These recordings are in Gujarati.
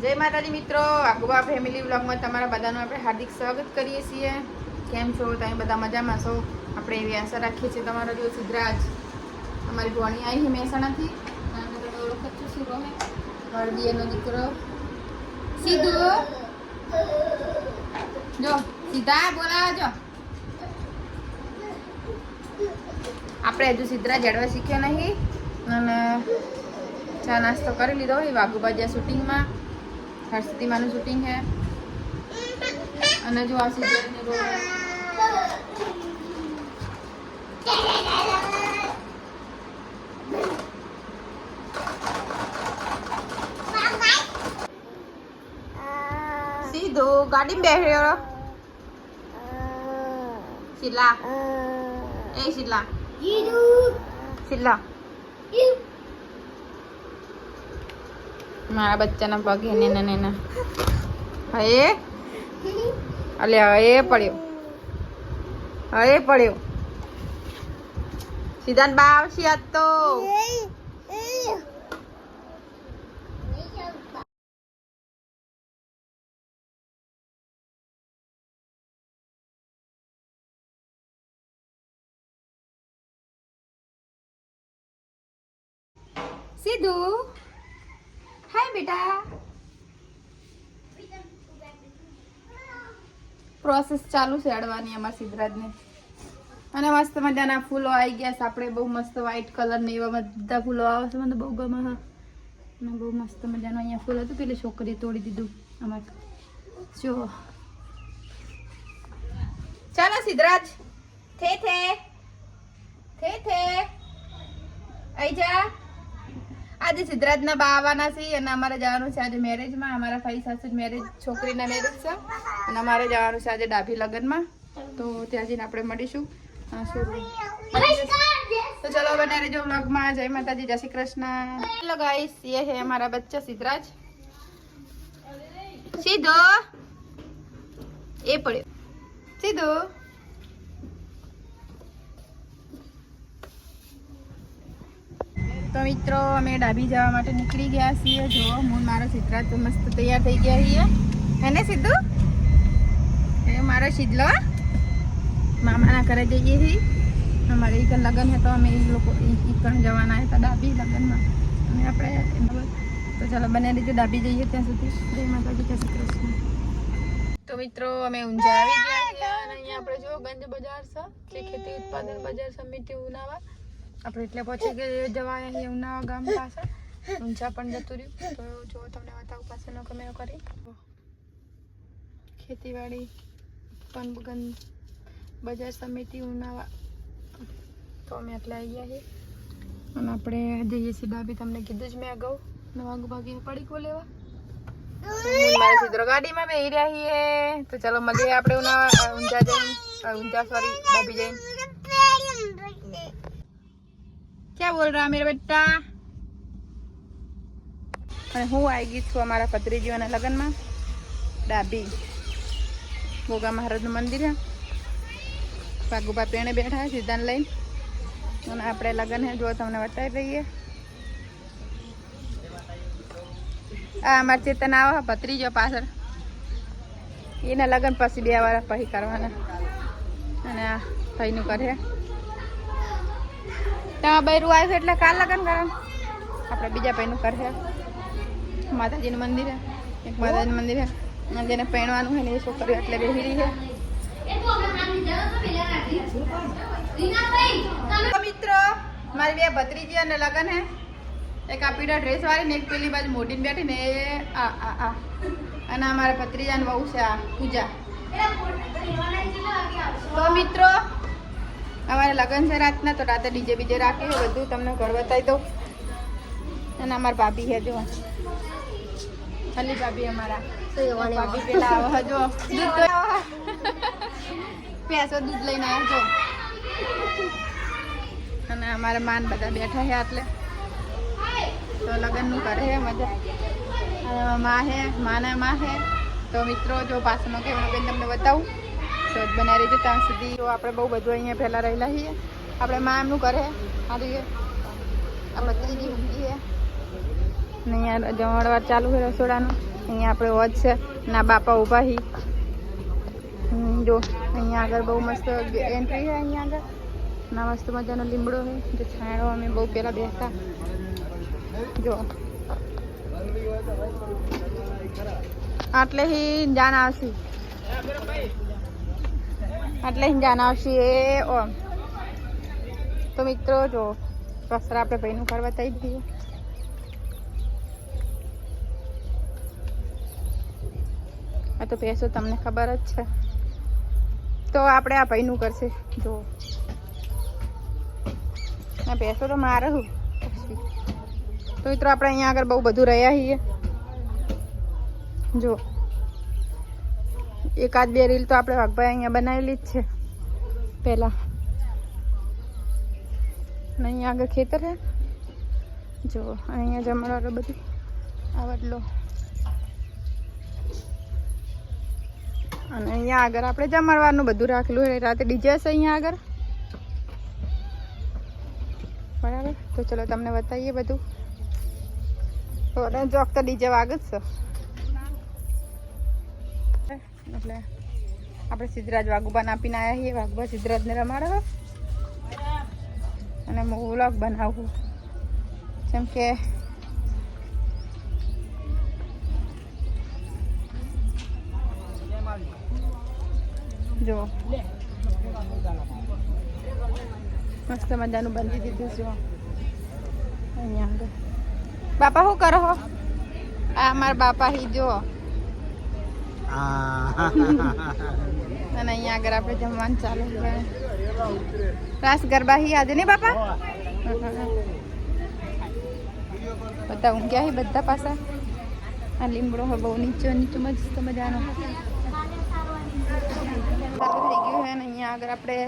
જય માતાજી મિત્રો આગવા ફેમિલી વ્લોગમાં તમારા બધાનું આપણે હાર્દિક સ્વાગત કરીએ છીએ. કેમ છો? તમે બધા મજામાં છો? આપણે એવી આશા રાખીએ છીએ તમારો જો સિદ્ધરાજ અમારી ભોણી આવી છે મહેસાણાથી. તમે શું રોહે હળદીએનો દીકરો. સીધું. જો, સીધા બોલાવો જો. આપણે હજુ સિદ્ધરાજ જડવા શીખ્યો નહીં. અને ચા નાસ્તો કરી લીધો હોય વાઘુબાજા શૂટિંગમાં હર્ષદીમાનું શૂટિંગ છે અને જો આ સિદ્ધાર્થને રોવે. સીધો ગાડીમાં બેઠ્યો શીલા એ શિલા શીલા મારા બચ્ચાના પગ હે નેના નેના હે અલ્યા હવે પડ્યો હવે પડ્યો. સિદ્ધાંત બા આવશે આજ તો. સીધું? હાય બેટા. પ્રોસેસ ચાલુ છે અડવાની અમારા સિદ્ધરાજને. અને મસ્ત મજાના ફૂલો આવી ગયા છે. આપણે બહુ મસ્ત વ્હાઈટ કલર ને એવા બધા ફૂલો આવે છે. મને બહુ ગમે છે અને બહુ મસ્ત મજાનું અહીંયા ફૂલ હતું. પેલી છોકરીએ તોડી દીધું અમારે. જો. ચાલો સિદ્ધરાજ. થે થે. થે થે. આઈ જા. આજે સિદ્ધરાજના બા આવવાના છે અને અમારે જવાનું છે આજે મેરેજમાં અમારા ભાઈ સાસુ મેરેજ છોકરીના મેરેજ છે. અને અમારે જવાનું છે આજે ડાભી લગ્નમાં. તો ત્યાં જઈને આપણે મળીશું. તો ચલો, બને રહેજો વ્લોગમાં. જય માતાજી, જય શ્રી કૃષ્ણ. ચલો ગાઈસ એ હે અમારા બચ્ચા સિદ્ધરાજ. સીધો એ પડ્યો. સીધો તો મિત્રો, અમે ડાબી જવા માટે નીકળી ગયા છીએ. જો હું મારો સિદ્ધરાજ તો મસ્ત તૈયાર થઈ ગયા છીએ. હેને સીધું એ મારો શીદલો મામાના ઘરે જઈએ છીએ અમારે એક લગ્ન હતો, અમે એ લોકો પણ જવાના હતા ડાબી લગ્નમાં. અને આપણે તો ચાલો બને રીતે ડાબી જઈએ ત્યાં સુધી. જય માતાજી, જય શ્રી કૃષ્ણ. તો મિત્રો, અમે ઊંઝા આવી ગયા અને અહીંયા આપણે જો ગંજ બજાર છે, જે ખેતી ઉત્પાદન બજાર સમિતિ ઉનાવા. આપણે એટલે પહોંચી ગયા જવાય અહીં ઉનાવા ગામ પાસે. ઊંચા પણ જતું રહ્યું. તો જો તમને બતાવું પાછળનો કમેરો કરી. ખેતીવાડી પનગન બજાર સમિતિ, ઉનાવા. તો અમે એટલે આવી ગયા છીએ. અને આપણે જઈએ છીએ ડાબી. તમને કીધું જ મેં અગાઉ. નવા ભાગી પડી કો લેવા. ગાડીમાં બે રહ્યા છીએ. તો ચાલો મળીએ આપણે ઉનાવા ઊંચા જઈને. ઊંચા સોરી ડાબી જઈને. क्या बोल रहा मेरा बेटा અને હું આવી ગઈ છું અમારા ભત્રીજીઓના લગ્નમાં ડાબી ગોગા મહારાજનું મંદિર છે પાગુબા પેણે બેઠા છે સિદ્ધાંત લઈને અને આપણે લગ્ન હે જો તમને બતાવી દઈએ આ અમારે ચેતન આવે ભત્રીજો પાછળ એના લગ્ન પછી બે વાર પછી કરવાના અને આ ભાઈનું કરે ત્યાં બૈરું આવ્યું એટલે કાલ લગન કરે આપણે બીજા ભાઈનું કરશે માતાજીનું મંદિર એક માતાજીનું મંદિર છે. જેને પહેણવાનું હોય ને એ છોકરીઓ એટલે બેસી છે. મિત્રો, મારી બે ભત્રીજી અને લગન હે એક આ પીળા ડ્રેસ વાળી ને એક પેલી બાજુ મોટીને બેઠી ને એ આ આ આ. અને અમારા ભત્રીજાને બહુ છે આ પૂજા. તો મિત્રો અમારે લગ્ન છે રાતના તો રાતે ડીજે બીજે રાખી બધું તમને ઘર બતાવી દઉં. અને અમારા ભાભી હે જો ખાલી ભાભી અમારા. ભાભી પેલા આવે જો દૂધ પેસો દૂધ લઈને આવજો જો અને અમારા માન બધા બેઠા છે એટલે તો લગ્નનું કરે છે મજા. માં હે માના માં હે તો મિત્રો જો પાછળનો કેમેરો બેન તમને બતાવું. તો જ બનાવી રહીજો ત્યાં સુધી. આપણે બહુ બધું અહીંયા પહેલાં રહેલા છીએ. આપણે માં એમનું કરે હારી આપણે ત્રીજી ઊંઘીએ ને અહીંયા જમણવાર ચાલુ છે રસોડાનું. અહીંયા આપણે વોચ છે. ના, બાપા ઊભા હી જો, અહીંયા આગળ બહુ મસ્ત એન્ટ્રી છે અહીંયા આગળ. ના, મસ્ત મજાનો લીમડો છે. જે છાંયડો અમે બહુ પહેલાં બેસતા. જો. આટલે હી જાન આવશે. જાન આવશે. ઓમ. તો મિત્રો, જો, વસ્ત્ર આપણે ભાઈનું કરવા બતાવી દઈએ. આ તો ભેંસો તમને ખબર જ છે. તો આપણે આ ભાઈનું કરશે જો. આ ભેંસો તો મારે તો મિત્રો, આપણે અહીંયા આગળ બહુ બધું રહ્યા છીએ. જો. એકાદ બે રીલ તો આપણે વાઘભાઈ અહીંયા બનાવેલી જ છે. પહેલા. અને અહીંયા આગળ ખેતર હે. જો, અહીંયા જમણવાળું બધું આવડલો. વડલો અને અહીંયા આગળ આપણે જમણવારનું બધું રાખેલું હોય રાતે ડીજે હશે અહીંયા આગળ. બરાબર? તો ચલો તમને બતાવીએ બધું. તો જોક તો ડીજે વાગ જ છે એટલે આપણે સિદ્ધરાજ વાઘુબાન આપીને આવ્યા છીએ. વાઘુબા સિદ્ધરાજને રમાડે છે. અને હું વ્લોગ બનાવું. જેમ કે જો. મસ્ત મજાનું બાંધી દીધું છે. અહીંયા બાપા શું કરો આ મારા બાપા હી જો. અને અહીંયા આગળ આપણે જમવાનું ચાલુ છે રાસ ગરબા હી આજે નહીં બાપા? બધા ઊંઘ્યા હી બધા પાછા? આ લીમડો હોય બહુ નીચો નીચો મસ્ત મજાનો. થઈ ગયું હે ને અહીંયા આગળ આપણે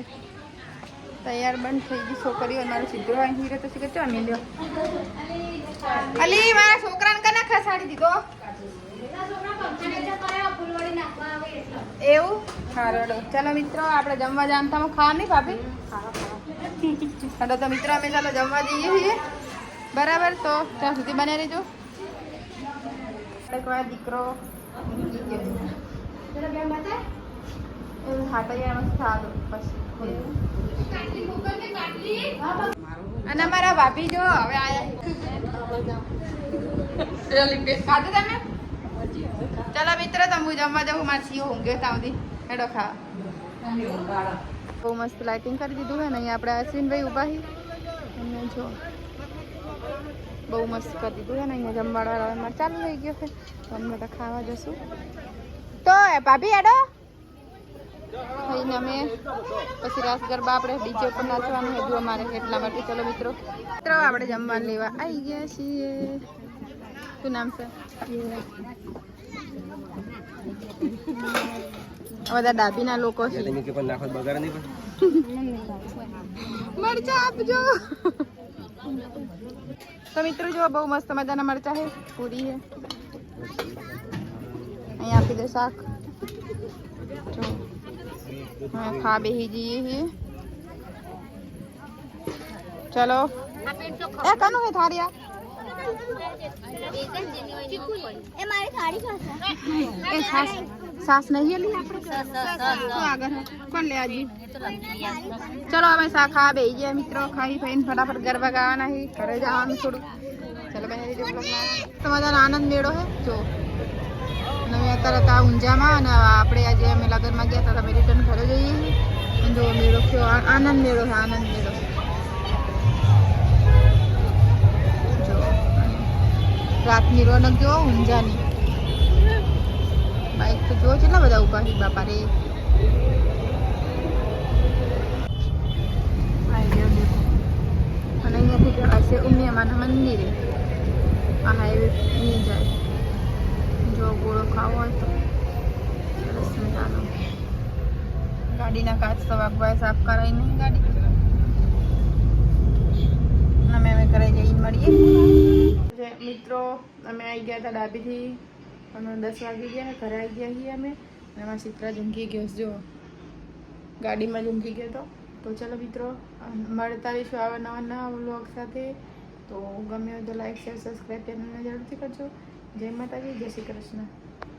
તૈયાર બંધ થઈ ગઈ છોકરીઓ મારો સીધો અહીં હીરો તો કે ચો મેલ્યો અલી, મારા છોકરાને કને ખસાડી દીધો? એવું? સારું ચાલો મિત્રો, આપણે જમવા જાણતામાં ખાવા નહીં ભાભી? હાલો તો મિત્રો, અમે ચાલો જમવા જઈએ છીએ. બરાબર? તો ત્યાં સુધી બને રહેજો. એક વાર દીકરો અને અમારા ભાભી જો, હવે આયા. તમે? ચાલો મિત્ર તમે જમવા જવું મારે સીઓ ઊંઘ્યો ત્યાં સુધી હેડો ખાવા બહુ મસ્ત લાઇટિંગ કરી દીધું હે ને અહીંયા આપણે અશ્વિનભાઈ ઊભા હી અને જો બહુ મસ્ત કરી દીધું હે ને અહીંયા જમવાડવાળા અમારે ચાલુ થઈ ગયો છે તો અમે બધા ખાવા જશું તો એ ભાભી હેડો થઈને અમે પછી રાસ ગરબા આપણે ડીજે ઉપર નાચવાનું હતું અમારે એટલા માટે ચલો મિત્રો મિત્રો આપણે જમવાનું લેવા આવી ગયા છીએ શું નામ છે આ બધા ડાભીના લોકો છે. મરચા આપજો. તો મિત્રો જો બહુ મસ્ત મજાના મરચા છે. પૂરી છે. અહીંયા આપી દે શાક. જો. ખા બેહી જઈએ છીએ ચલો. એ કનું હે થારિયા એ મારી સાડી પાસે એ સાસ સાસ નહીં લી આપણે શું આગળ હે? કોણ લે આજી ચલો અમે સા ખા બેસી ગયા મિત્રો ખાઈ ખાઈને ફટાફટ ગરબા ગાવાના હી ઘરે જવાનું થોડું ચલો બને રહેજો બ્લોગમાં તો મજાનો આનંદ મેળો હે જો અને અમે અત્યારે હતા ઊંઝામાં અને આપણે આજે અમે લગનમાં ગયા હતા અમે રિટર્ન ઘરે જઈએ છીએ અને જો મેળો થયો આ- આનંદ મેળો છે આનંદ મેળો રાતની રોનક જો ઊંઝાની. બાઈક તો જો કેટલા બધા ઊભા છે, બાપા રે. અને અહીંયાથી જવાશે ઉમિયામાના મંદિરે. આ હાઈવે નહીં જાય. જો ગોળો ખાવો હોય તો. સરસ મજાનો. ગાડીના કાચ તો વાગવાય સાફ કરાવી નહીં ગાડી અમે અમે ઘરે જઈને મળીએ. મિત્રો, અમે આવી ગયા હતા ડાબીથી. અમે દસ વાગી ગયા ઘરે આવી ગયા છીએ અમે. અને એમાં ચિત્રા ઝૂંકી ગયો જો. ગાડીમાં ઝૂંકી ગયો તો. તો ચલો મિત્રો મળતા રહીશું આવા નવા નવા વ્લોગ સાથે? તો ગમે તો લાઈક શેર સબસ્ક્રાઈબ ચેનલને જરૂરથી કરજો. જય માતાજી, જય શ્રી કૃષ્ણ.